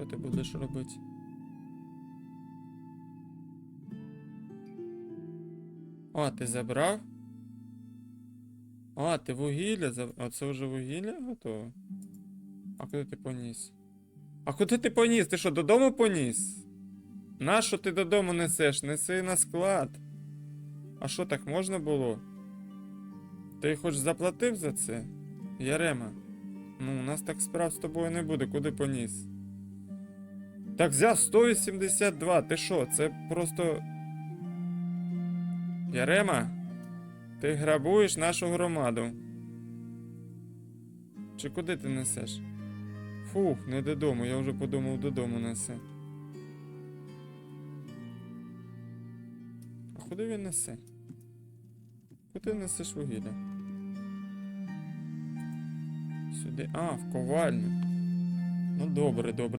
Що ти будеш робити? О, ти забрав? А, ти вугілля забрав. А це вже вугілля готове? А куди ти поніс? А куди ти поніс? Ти що, додому поніс? Нащо ти додому несеш? Неси на склад. А що так можна було? Ти хоч заплатив за це? Ярема. Ну, у нас так справ з тобою не буде, куди поніс. Так взяв 182, ти що, це просто. Ярема, ти грабуєш нашу громаду. Чи куди ти несеш? Фух, не додому, я вже подумав додому несе. А куди він несе? Куди несеш вугілля? Сюди. А, в ковальню. Ну добре, добре.